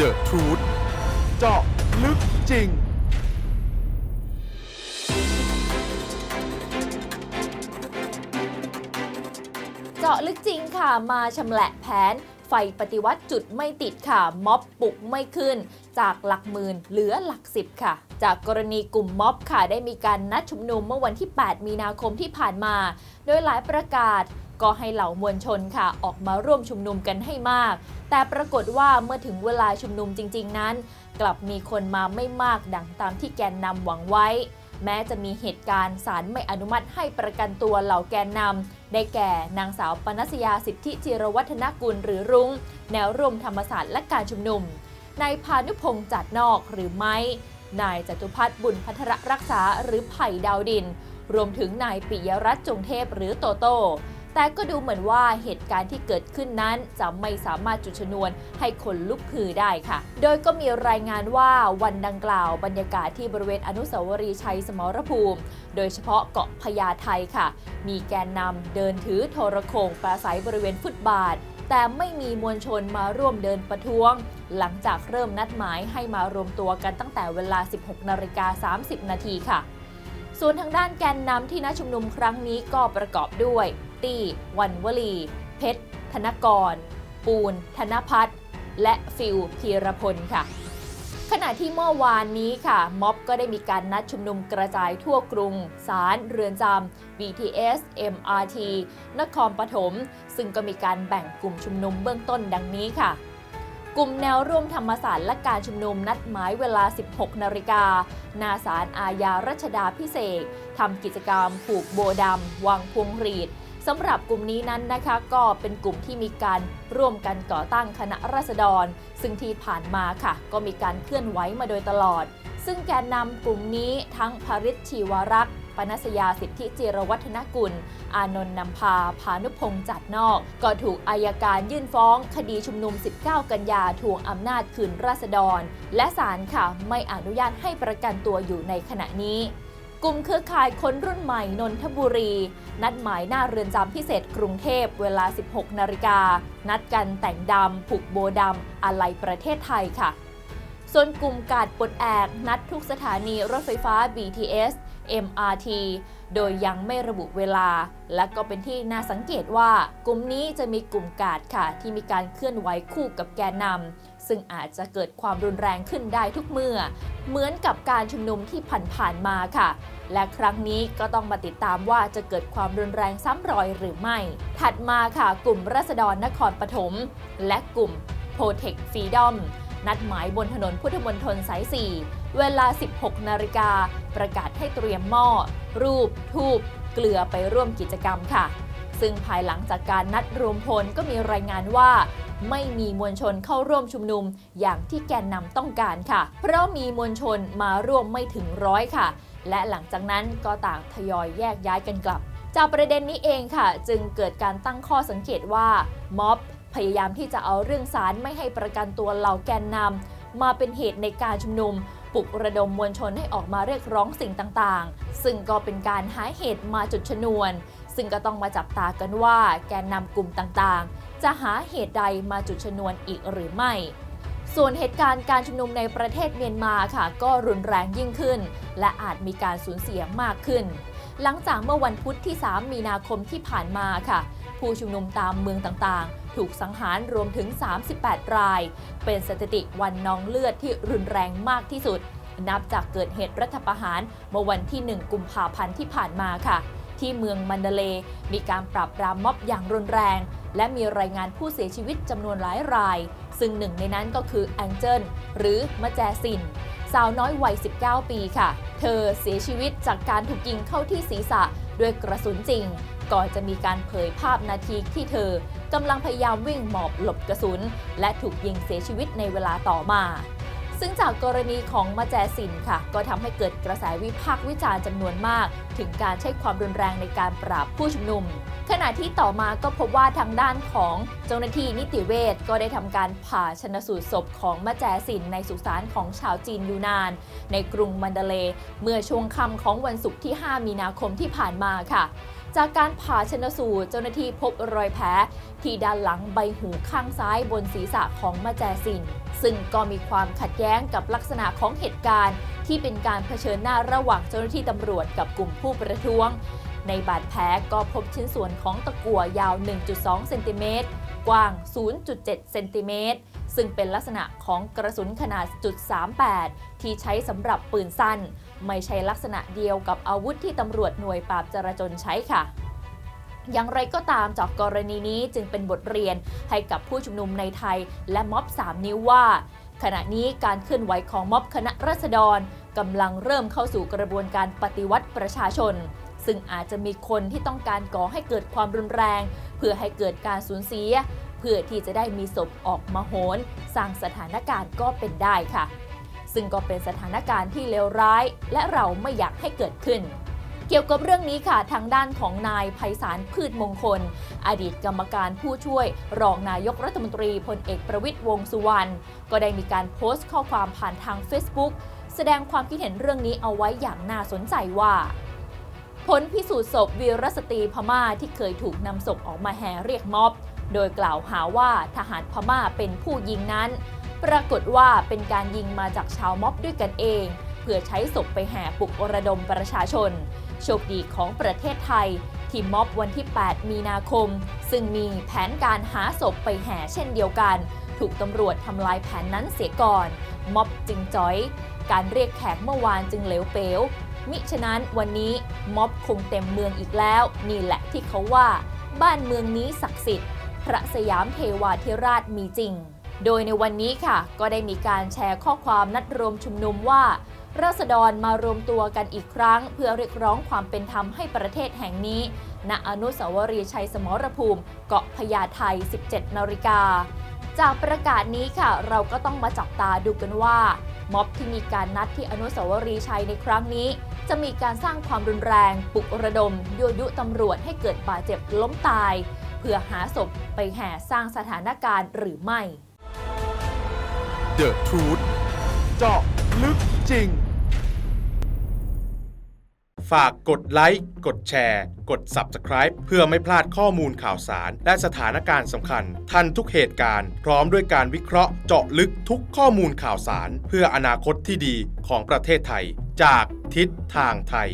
The Truth เจาะลึกจริง เจาะลึกจริงค่ะมาชำแหละแผน ไฟปฏิวัติจุดไม่ติดค่ะ ม็อบปลุกไม่ขึ้น จากหลักหมื่นเหลือหลักสิบค่ะ จากกรณีกลุ่มม็อบค่ะ ได้มีการนัดชุมนุมเมื่อวันที่ 8 มีนาคมที่ผ่านมา โดยหลายประกาศ ก็ให้เหล่ามวลชนค่ะออกมาร่วมชุมนุมกันให้มาก แต่ปรากฏว่าเมื่อถึงเวลาชุมนุมจริง ๆ นั้น กลับมีคนมาไม่มากดังตามที่แกนนำหวังไว้ แม้จะมีเหตุการณ์ศาลไม่อนุมัติให้ประกันตัวเหล่าแกนนำได้แก่นางสาวปนัสยาสิทธิจิรวัฒนกุลหรือรุง้ง แนวร่วมธรรมศาสตร์และการชุมนุมนายพานุพงษ์จัดนอกหรือไม้นายจตุพัฒน์บุญพัทรรักษาหรือไผ่ดาวดิน รวมถึงนายปิยรัตน์จงเทพหรือโตโต้ แต่ก็ดูเหมือนว่าเหตุการณ์ที่เกิดขึ้นนั้นจะไม่สามารถจุดชนวนให้คนลุกฮือได้ค่ะ โดยก็มีรายงานว่าวันดังกล่าวบรรยากาศที่บริเวณอนุสาวรีย์ชัยสมรภูมิ โดยเฉพาะเกาะพญาไทค่ะ มีแกนนำเดินถือโทรโขงปราศัยบริเวณฟุตบาทแต่ไม่มีมวลชนมาร่วมเดินประท้วง หลังจากเริ่มนัดหมายให้มารวมตัวกันตั้งแต่เวลา 16 นาฬิกา 30 นาทีค่ะ ส่วนทางด้านแกนนำที่นัดชุมนุมครั้งนี้ก็ประกอบด้วย ตี้ วันวลี เพชร ธนกร ปูน ธนพัฒน์และฟิลพีรพลค่ะ ขณะที่เมื่อวานนี้ค่ะ ม็อบก็ได้มีการนัดชุมนุมกระจายทั่วกรุงศาลเรือนจำ BTS MRT นครปฐม ซึ่งก็มีการแบ่งกลุ่มชุมนุมเบื้องต้นดังนี้ค่ะกลุ่มแนวร่วมธรรมศาสตร์และการชุมนุมนัดหมายเวลา 16 นาฬิกาหนาศาลอาญารัชดาพิเศษทำกิจกรรมผูกโบดำวางพวงหรีด สำหรับกลุ่มนี้นั้นนะคะก็เป็นกลุ่มที่มีการร่วมกันก่อตั้งคณะราษฎร ซึ่งที่ผ่านมาค่ะ ก็มีการเคลื่อนไหวมาโดยตลอด ซึ่งแกนนำกลุ่มนี้ทั้งภริชชีวรักษ์ปนัสยาสิทธิจิรวัฒนกุล อานนท์นำพา พานุพงษ์จัดนอก ก็ถูกอายการยื่นฟ้อง คดีชุมนุม 19 กันยาทวงอำนาจคืนราษฎร และศาลค่ะ ไม่อนุญาตให้ประกันตัวอยู่ในขณะนี้ กลุ่มเครือข่ายคนรุ่นใหม่นนทบุรี นัดหมายหน้าเรือนจำพิเศษกรุงเทพเวลา 16 นาฬิกา นัดกันแต่งดำผูกโบดำอะไรประเทศไทยค่ะ ส่วนกลุ่มกาดปลดแอกนัดทุกสถานีรถไฟฟ้า BTS MRT โดยยังไม่ระบุเวลา และก็เป็นที่น่าสังเกตว่ากลุ่มนี้จะมีกลุ่มกาดค่ะ ที่มีการเคลื่อนไหวคู่กับแกนนำ ซึ่งอาจจะเกิดความรุนแรงขึ้นได้ทุกเมื่อ เหมือนกับการชุมนุมที่ผ่านๆมาค่ะ และครั้งนี้ก็ต้องมาติดตามว่าจะเกิดความรุนแรงซ้ำรอยหรือไม่ ถัดมาค่ะ กลุ่มรัษฎรนครปฐมและกลุ่ม Protect Freedom นัดหมายบนถนนพุทธมณฑลสาย 4 เวลา 16 นาฬิกา ประกาศให้เตรียมหม้อ รูป ทูบ เกลือไปร่วมกิจกรรมค่ะ ซึ่งภายหลังจากการนัดรวมพลก็มีรายงานว่า ไม่มีมวลชนเข้าร่วมชุมนุม อย่างที่แกนนำต้องการค่ะ เพราะมีมวลชนมาร่วมไม่ถึงร้อยค่ะ และหลังจากนั้นก็ต่างทยอยแยกย้ายกันกลับ จากประเด็นนี้เองค่ะ จึงเกิดการตั้งข้อสังเกตว่าม็อบพยายามที่จะเอาเรื่องสารไม่ให้ประกันตัวเหล่าแกนนำมาเป็นเหตุในการชุมนุมปลุกระดมมวลชนให้ออกมาเรียกร้องสิ่งต่างๆ ซึ่งก็เป็นการหาเหตุมาจุดชนวน ซึ่งก็ต้องมาจับตากันว่าแกนนำกลุ่มต่างๆ จะหาเหตุใดมาจุดชนวนอีกหรือไม่ ส่วนเหตุการณ์การชุมนุมในประเทศเมียนมาค่ะ ก็รุนแรงยิ่งขึ้น และอาจมีการสูญเสียมากขึ้น หลังจากเมื่อวันพุธที่ 3 มีนาคมที่ผ่านมาค่ะ ผู้ชุมนุมตามเมืองต่างๆ ถูกสังหารรวมถึง 38 ราย เป็นสถิติวันนองเลือดที่รุนแรงมากที่สุด นับจากเกิดเหตุรัฐประหารเมื่อวันที่ 1 กุมภาพันธ์ที่ผ่านมาค่ะ ที่เมืองมันเดเล มีการปราบปรามม็อบอย่างรุนแรง และมีรายงานผู้เสียชีวิตจำนวนหลายราย ซึ่งหนึ่งในนั้นก็คือแองเจิลหรือมะแจซิน สาวน้อยวัย 19 ปีค่ะ เธอเสียชีวิตจากการถูกยิงเข้าที่ศีรษะด้วยกระสุนจริง ก่อนจะมีการเผยภาพนาทีที่เธอกำลังพยายามวิ่งหมอบหลบกระสุน และถูกยิงเสียชีวิตในเวลาต่อมา ซึ่งจากกรณีของมาแจสินค่ะ ก็ทำให้เกิดกระแสวิพากษ์วิจารณ์จำนวนมาก ถึงการใช้ความรุนแรงในการปราบผู้ชุมนุม ขณะที่ต่อมาก็พบว่าทางด้านของเจ้าหน้าที่นิติเวชก็ได้ทำการผ่าชนสูตรศพของมาแจสินในสุสานของชาวจีนยูนาน ในกรุงมันเดเล เมื่อช่วงค่ำของวันศุกร์ที่ 5 มีนาคมที่ผ่านมาค่ะ จากการผ่าชนสูตรเจ้าหน้าที่พบรอยแผลที่ด้านหลังใบหูข้างซ้ายบนศีรษะของมาแจซิน ซึ่งก็มีความขัดแย้งกับลักษณะของเหตุการณ์ ที่เป็นการเผชิญหน้าระหว่างเจ้าหน้าที่ตำรวจกับกลุ่มผู้ประท้วง ในบาดแผลก็พบชิ้นส่วนของตะกั่วยาว 1.2 เซนติเมตร กว้าง 0.7 เซนติเมตร ซึ่งเป็นลักษณะของกระสุนขนาดจุด38 ที่ใช้สำหรับปืนสั้น ไม่ใช่ลักษณะเดียวกับอาวุธที่ตำรวจหน่วยปราบจราจรใช้ค่ะอย่างไรก็ตามจากกรณีนี้จึงเป็นบทเรียนให้กับผู้ชุมนุมในไทยและม็อบ 3 นิ้วว่า ขณะนี้การเคลื่อนไหวของม็อบคณะราษฎรกำลังเริ่มเข้าสู่กระบวนการปฏิวัติประชาชน ซึ่งอาจจะมีคนที่ต้องการก่อให้เกิดความรุนแรง เพื่อให้เกิดการสูญเสีย เพื่อที่จะได้มีศพออกมาโหนสร้างสถานการณ์ก็เป็นได้ค่ะ ซึ่งก็เป็นสถานการณ์ที่เลวร้าย และเราไม่อยากให้เกิดขึ้นเกี่ยวกับเรื่องนี้ค่ะทางด้านของนายไพศาลพืชมงคล อดีตกรรมการผู้ช่วย รองนายกรัฐมนตรีพลเอกประวิตยวงสุวรรณก็ได้มีการโพสต์ข้อความผ่านทาง Facebook แสดงความคิดเห็นเรื่องนี้เอาไว้อย่างน่าสนใจว่า ผลพิสูจน์ศพวีรสตรีพม่าที่เคยถูกนำศพออกมาแห่เรียกม็อบ โดยกล่าวหาว่าทหารพม่าเป็นผู้ยิงนั้น ปรากฏว่าเป็นการยิงมาจากชาวม็อบด้วยกันเอง เพื่อใช้ศพไปแห่ปลุกระดมประชาชน โชคดีของประเทศไทย ที่ม็อบวันที่ 8 มีนาคม ซึ่งมีแผนการหาศพไปแห่เช่นเดียวกัน ถูกตำรวจทำลายแผนนั้นเสียก่อนม็อบจึงจ้อย การเรียกแขกเมื่อวานจึงเหลวเป๋ว มิฉะนั้นวันนี้ม็อบคงเต็มเมืองอีกแล้ว นี่แหละที่เขาว่า บ้านเมืองนี้ศักดิ์สิทธิ์ พระสยามเทวาธิราชมีจริง โดยในวันนี้ค่ะ ก็ได้มีการแชร์ข้อความนัดรวมชุมนุมว่าราษฎรมารวมตัวกันอีกครั้ง เพื่อเรียกร้องความเป็นธรรมให้ประเทศแห่งนี้ ณ อนุสาวรีย์ชัยสมรภูมิ เกาะพญาไท 17 นาฬิกา จากประกาศนี้ค่ะ เราก็ต้องมาจับตาดูกันว่า ม็อบที่มีการนัดที่อนุสาวรีย์ชัยในครั้งนี้ จะมีการสร้างความรุนแรงปลุกระดมยั่วยุตำรวจให้เกิดบาดเจ็บล้มตาย เพื่อหาศพไปแห่สร้างสถานการณ์หรือไม่ The Truth เจาะลึกจริง ฝากกดไลค์ กดแชร์ กด Subscribe เพื่อไม่พลาดข้อมูลข่าวสาร และสถานการณ์สำคัญ ทันทุกเหตุการณ์ พร้อมด้วยการวิเคราะห์เจาะลึกทุกข้อมูลข่าวสาร เพื่ออนาคตที่ดีของประเทศไทย จากทิศทางไทย